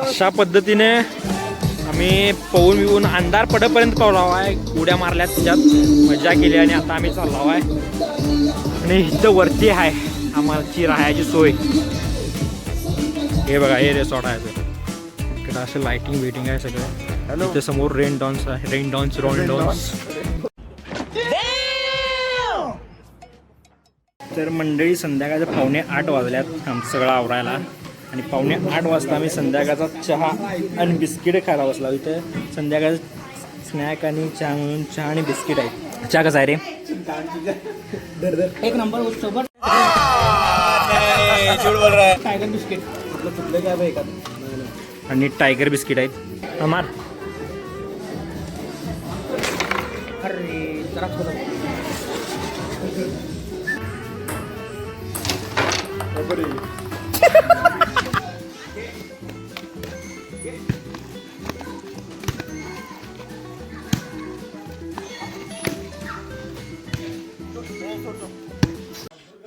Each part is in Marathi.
अशा पद्धतीने आम्ही पवून बिवून अंधार पडपर्यंत पळलो आहे. उड्या मारल्यात त्याच्यात. मजा केली आणि आता आम्ही चाललो आहे. आणि इथं वरती आहे. आम्हाची राहायची सोय. हे बघा हे रिसॉर्ट आहे ते. इकडं असं लाइटिंग वेटिंग आहे सगळं. इथे समोर रेन डॉन्स आहे रेन डॉन्स रॉन डॉन्स तर मंडळी संध्याकाळचे पावणे आठ वाजल्यात आमचं सगळं आवरायला. आणि पावणे आठ वाजता आम्ही संध्याकाळचा चहा आणि बिस्किट खायला बसला. इथे संध्याकाळचं स्नॅक आणि चहा म्हणून चहा आणि बिस्किट आहे चहा कसा आहे रे? एक नंबर सोबत. Tiger biscuit. आणि टायगर बिस्किट आहेत. मार अरे जरा थोडं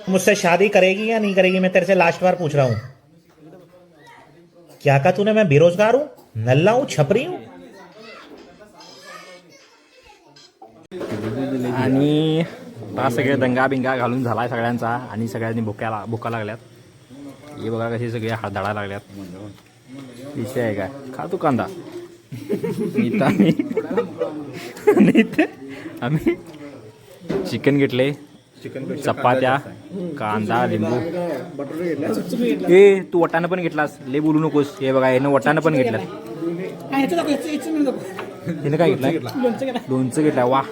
मुझसे शादी करेगी या नहीं करेगी मैं तेरे से लास्ट बार पूछ रहा हूं। क्या कहा तूने मैं बेरोजगार हूं? नल्ला हूं छपरी हूं। आणि आता सगळे दंगा बिंगा घालून झालाय सगळ्यांचा आणि सगळ्यांनी भुक्याला भुका लागल्यात. हे बघा कसे सगळे हात लागल्यात. विषय आहे काय? खा तू कांदा. आम्ही चिकन घेतले. चिकन चपात्या कांदा लिंबू. ए तू वटानं पण घेतलास. ले बोलू नकोस. हे बघा यानं वटानं पण घेतलं हिनं काय घेतलंय? लोणचं करा लोणचं घेतलं वा.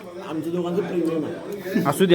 असू दे.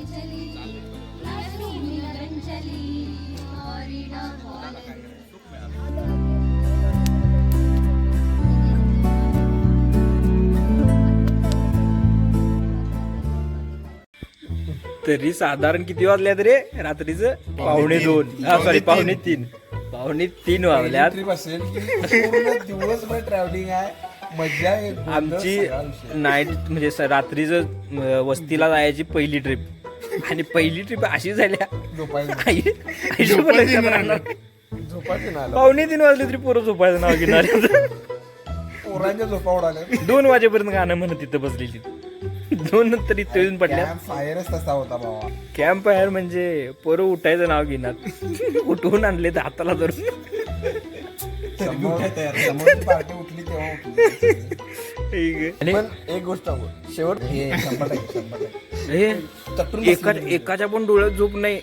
तरी साधारण किती वाजल्यात रे? रात्रीचं पावणे दोन. सॉरी पावणे तीन. पावणे तीन वाजल्यात. दिवसभर ट्रॅव्हलिंग आहे. मजा आमची. नाईट म्हणजे रात्रीचं वस्तीला जायची पहिली ट्रिप आणि पहिली ट्रिप अशी झाल्या. पावणे तीन वाजले तरी पोरं झोपायचं नाव घेणार. पोरांच्या झोपा उडाल्या दोन वाजेपर्यंत गाणं म्हणत तिथं बसलेली. दोन नंतर इथं येऊन पडल्या. कॅम्प फायरच तसा होता बाबा कॅम्प फायर म्हणजे पोरं उठायचं नाव घेणार. उठवून आणले तर हाताला धरून. समोर समोरची पार्टी उठली तेव्हा उठली. आणि पण एक गोष्ट सांगू शेवट हे शंभर टक्के शंभर टक्के. हे तटून एका बसलेली. एकाच्या पण डोळ्यात झोप नाही.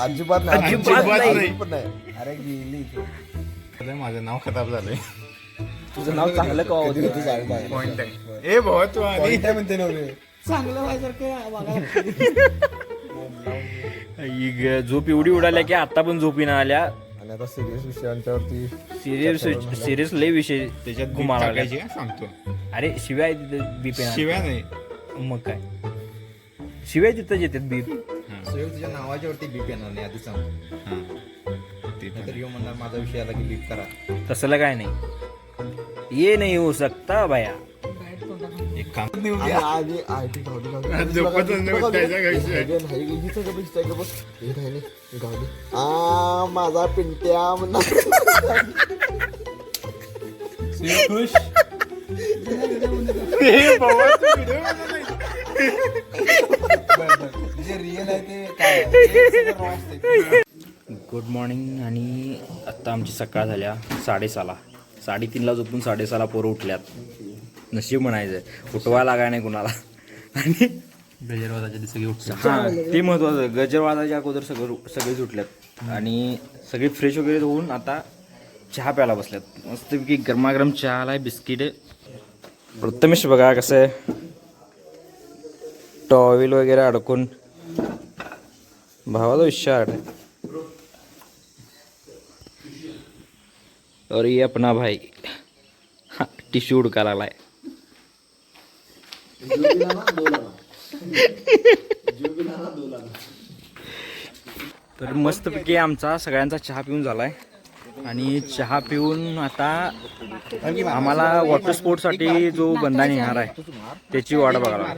अजिबात नाही. अजिबात नाही. अजिबात पण नाही. अरे गेली इथे. माझं नाव खराब झालंय. तुझं नाव चांगलं का जायचं आहे. पॉइंट आहे. ए भाऊ तू आधी म्हणते नव्हे चांगलं व्हायसारखं झोप एवढी उडाल्या की आता पण झोपी ना आल्या. आणि आता सिरियस विषयांच्यावरती सिरियस सिरियस लय विषय त्याच्यात हा, सांगतो. अरे शिवाय तिथं बीप येणार. शिव्या नाही. मग काय? शिवाय तिथं येतात बीप सुयोग तुझ्या नावाच्या वरती बीप येणार नाही आधी सांग. हा. ते पण नाहीतर यो म्हणणार माझा विषय आला की बीप करा. तसलं काय नाही. ये नाही हो सकता बाया काम आधी आयटी गावली गावली. हे. हे गावली. आ, माझा पिंट्या असतंय. गुड मॉर्निंग आणि आत्ता आमची सकाळ झाल्या साडेसहाला. साडेतीनला झोपून साडेसहाला पोरं उठल्यात. नशीब म्हणायचं उठवा लागाय नाही कुणाला. आणि गजरवादाच्या दिवशी उठतो हा ते महत्वाचं गजरवादाच्या अगोदर सगळं सगळेच उठल्यात आणि सगळे फ्रेश वगैरे होऊन आता चहा प्यायला बसल्यात मस्तपैकी गरमागरम चहा आलाय बिस्किट. प्रथमेश बघा कसं आहे. टॉवेल वगैरे अडकून. भावाचा विचार और ये अपना भाई. टिश्यू उडका लागलाय. तर मस्तपैकी आमचा सगळ्यांचा चहा पिऊन झालाय. आणि चहा पिऊन आता आम्हाला वॉटर स्पोर्टसाठी जो बंदा येणार आहे त्याची वाट बघायला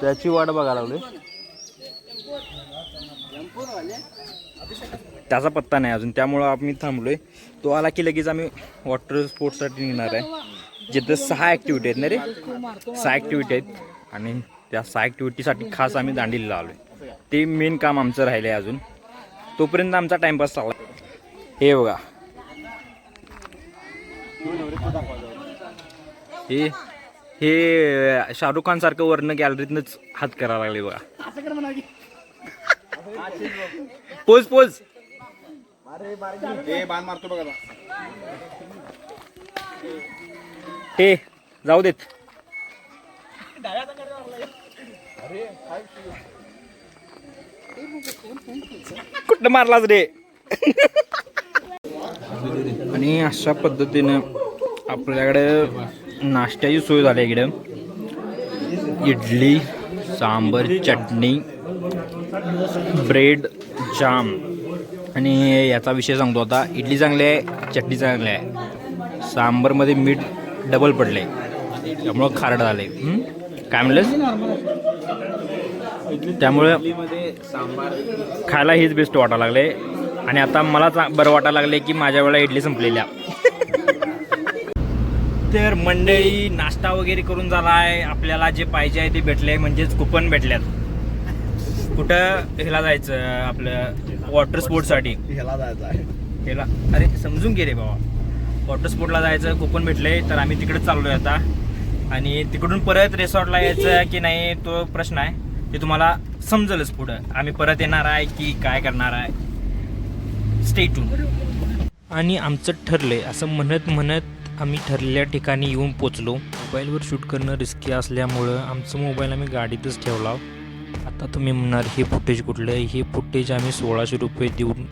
त्याची वाट बघायला लागली त्याचा पत्ता नाही अजून त्यामुळं आम्ही थांबलोय. तो आला की लगेच आम्ही वॉटर स्पोर्टसाठी निघणार आहे. जिथं सहा ॲक्टिव्हिटी आहेत ना रे? सहा ॲक्टिव्हिटी आहेत. आणि त्या सहा ॲक्टिव्हिटीसाठी खास आम्ही दांडीला आलोय ते मेन काम आमचं राहिलं आहे अजून. तोपर्यंत आमचा टाइमपास चालला. हे बघा. हे हे शाहरुख खान सारखं वर्ण गॅलरीतनच हात करायला लागले बघा. पोज पोज मारतो बघा हे जाऊ देत. कुठं मारलाच रे? आणि अशा पद्धतीनं आपल्याकडे नाश्त्याची सोय झाली आहे इकडं. Idli sambar chutney bread jam. आणि याचा विषय सांगतो आता. इडली चांगली आहे चटणी चांगली आहे. सांबरमध्ये मीठ डबल पडले. त्यामुळं खारड झाले. काय म्हणलंस? त्यामुळं खायला हेच बेस्ट वाटायला लागले. आणि आता मला बरं वाटायला लागले की माझ्या वेळेला इडली संपलेल्या. तर मंडळी नाश्ता वगैरे करून झालाय. आपल्याला जे पाहिजे आहे ते भेटले म्हणजेच कुपन भेटल्यात. कुठं ह्याला जायचं आपलं वॉटर स्पोर्ट्ससाठी ह्याला जायचं आहे. ह्याला अरे समजून घे रे बाबा. वॉटर स्पोर्टला जायचं कुपन भेटले तर आम्ही तिकडे आहे आता. आणि तिकडून परत रिसॉर्टला यायचं की नाही तो प्रश्न आहे. ते तुम्हाला समजेलच पुढं. आम्ही परत येणार आहे की काय करणार आहे. स्टेटून आणि आमचं ठरलंय असं म्हणत म्हणत आम्ही ठरलेल्या ठिकाणी येऊन पोचलो. मोबाईलवर शूट करणं रिस्की असल्यामुळं आमचं मोबाईल आम्ही गाडीतच ठेवला. आता तुम्ही म्हणणार हे फुटेज कुठलं? आहे हे फुटेज आम्ही सोळाशे रुपये देऊन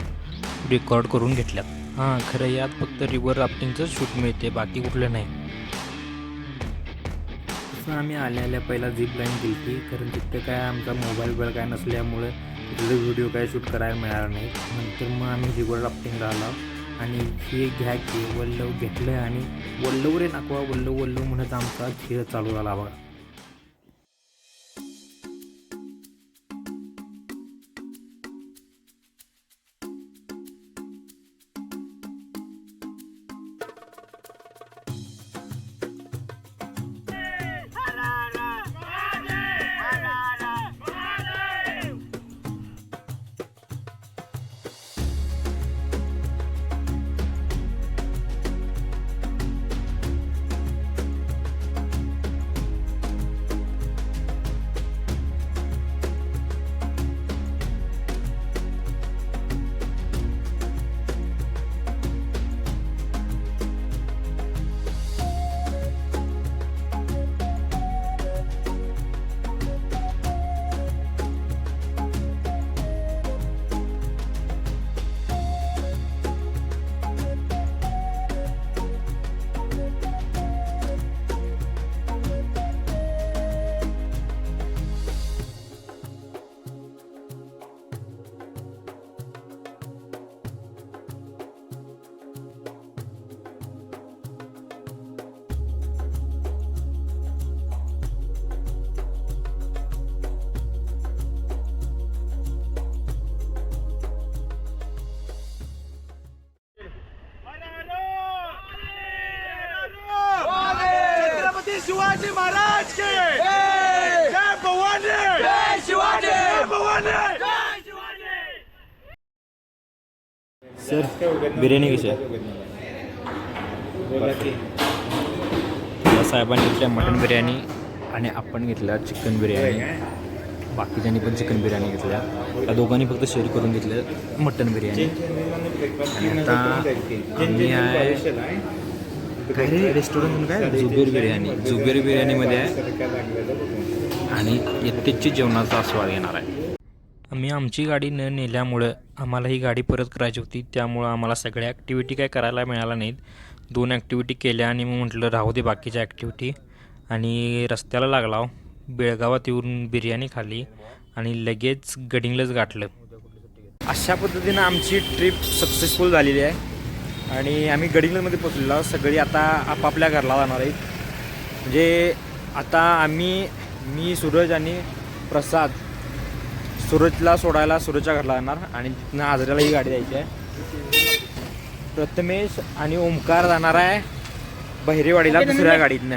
रेकॉर्ड करून घेतल्यात. हां खरं यात फक्त रिव्हर राफ्टिंगचं शूट मिळते बाकी कुठलं नाही. तसं आम्ही आल्या आल्या पहिला झिप लाईन दिली कारण तिथं काय आमचा मोबाईल वेळ काय नसल्यामुळे तिथले व्हिडिओ काय शूट करायला मिळाला नाही. नंतर मग आम्ही रिव्हर राफ्टिंगला आलो आणि हे घ्या की वल्लव घेतलं आणि वल्लव रे नाकवा वल्लव वल्लव म्हणत आमचा खेळ चालू झाला बघा. सर बिर्याणी कशी आहे? साहेबांनी घेतल्या मटन बिर्याणी आणि आपण घेतल्या चिकन बिर्याणी. बाकीच्यांनी पण चिकन बिर्याणी घेतल्या. त्या दोघांनी फक्त शेअर करून घेतलं मटन बिर्याणी. आणि आता आम्ही आहे. काय? रे रेस्टॉरंट काय जुबेर बिर्याणी. जुबेर बिर्याणीमध्ये आहे. आणि यत्तेची जेवणाचा आस्वाद घेणार आहे. आम्ही आमची गाडी न नेल्यामुळं आम्हाला ही गाडी परत करायची होती. त्यामुळं आम्हाला सगळ्या ॲक्टिव्हिटी काय करायला मिळाल्या नाहीत. दोन ॲक्टिव्हिटी केल्या आणि मग म्हटलं राहू दे बाकीच्या ॲक्टिव्हिटी आणि रस्त्याला लागला बेळगावात येऊन बिर्याणी खाल्ली आणि लगेच गडिंगलंच गाठलं. अशा पद्धतीनं आमची ट्रिप सक्सेसफुल झालेली आहे. आणि आम्ही गडिंगलमध्ये पोचलेलो आहोत. सगळी आता आपापल्या घरला जाणार आहेत. म्हणजे आता आम्ही मी सूरज आणि प्रसाद सूरजला सोडायला सूरजच्या घरला जाणार आणि तिथनं आजऱ्याला ही गाडी द्यायची आहे. प्रथमेश आणि ओमकार जाणार आहे बहिरेवाडीला दुसऱ्या गाडीतनं.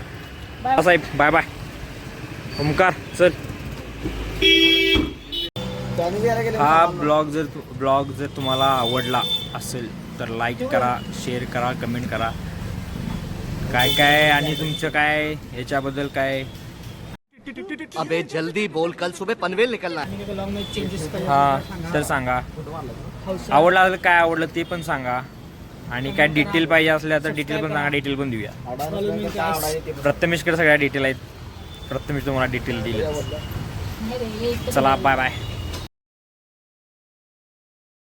साहेब बाय बाय. ओमकार चल. हा ब्लॉग जर ब्लॉग जर तुम्हाला आवडला असेल तर लाईक करा शेअर करा कमेंट करा. काय काय आणि तुमचं काय? याच्याबद्दल काय? अबे जल्दी बोल. कल सुबह पनवेल निकलना है. हा तर सांगा. आवडलं असेल काय आवडलं ते पण सांगा. आणि काय डिटेल पाहिजे असल्या तर डिटेल पण सांगा. डिटेल पण देऊया. प्रथमेशकडे सगळ्या डिटेल आहेत. प्रथमेश तुम्हाला डिटेल दिली चला बाय बाय